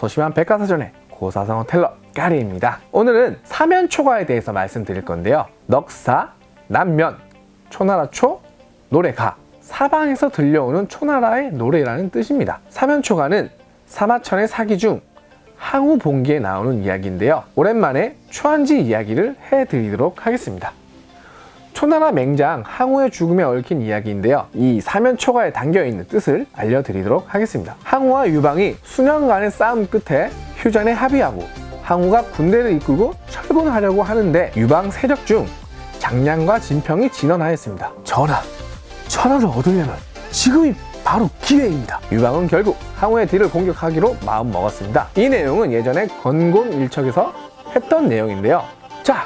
소심한 백과사전의 고사성어 텔러 까리입니다. 오늘은 사면초가에 대해서 말씀드릴 건데요. 넉사, 남면, 초나라초, 노래가 사방에서 들려오는 초나라의 노래라는 뜻입니다. 사면초가는 사마천의 사기 중 항우 봉기에 나오는 이야기인데요. 오랜만에 초안지 이야기를 해드리도록 하겠습니다. 초나라 맹장 항우의 죽음에 얽힌 이야기인데요. 이 사면초가에 담겨 있는 뜻을 알려드리도록 하겠습니다. 항우와 유방이 수년간의 싸움 끝에 휴전에 합의하고 항우가 군대를 이끌고 철군하려고 하는데 유방 세력 중 장량과 진평이 진언하였습니다. 전하, 천하를 얻으려면 지금이 바로 기회입니다. 유방은 결국 항우의 뒤를 공격하기로 마음 먹었습니다. 이 내용은 예전에 건곤 일척에서 했던 내용인데요. 자,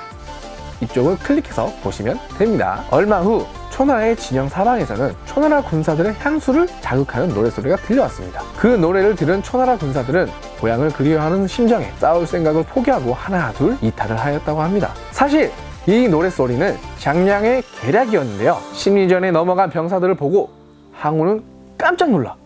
이쪽을 클릭해서 보시면 됩니다. 얼마 후 초나라의 진영 사방에서는 초나라 군사들의 향수를 자극하는 노래소리가 들려왔습니다. 그 노래를 들은 초나라 군사들은 고향을 그리워하는 심정에 싸울 생각을 포기하고 하나 둘 이탈을 하였다고 합니다. 사실 이 노래소리는 장량의 계략이었는데요. 심리전에 넘어간 병사들을 보고 항우는 깜짝 놀라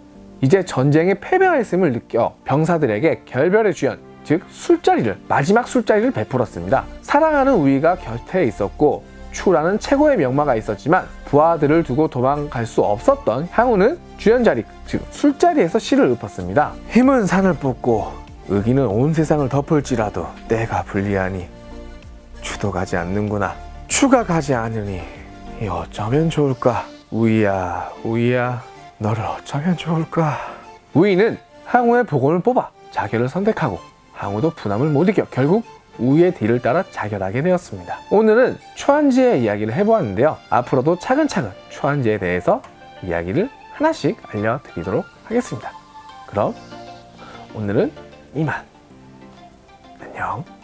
이제 전쟁에 패배했음을 느껴 병사들에게 결별의 주연 즉 술자리를 마지막 술자리를 베풀었습니다. 사랑하는 우위가 곁에 있었고 추라는 최고의 명마가 있었지만 부하들을 두고 도망갈 수 없었던 향우는 주연 자리 즉 술자리에서 시를 읊었습니다. 힘은 산을 뽑고 의기는 온 세상을 덮을지라도 때가 불리하니 추도 가지 않는구나. 추가 가지 않으니 이 어쩌면 좋을까? 우이야, 우이야, 너를 어쩌면 좋을까? 우이는 항우의 복원을 뽑아 자결을 선택하고 항우도 분함을 못 이겨 결국 우이의 뒤를 따라 자결하게 되었습니다. 오늘은 초안지의 이야기를 해보았는데요. 앞으로도 차근차근 초안지에 대해서 이야기를 하나씩 알려드리도록 하겠습니다. 그럼 오늘은 이만. 안녕.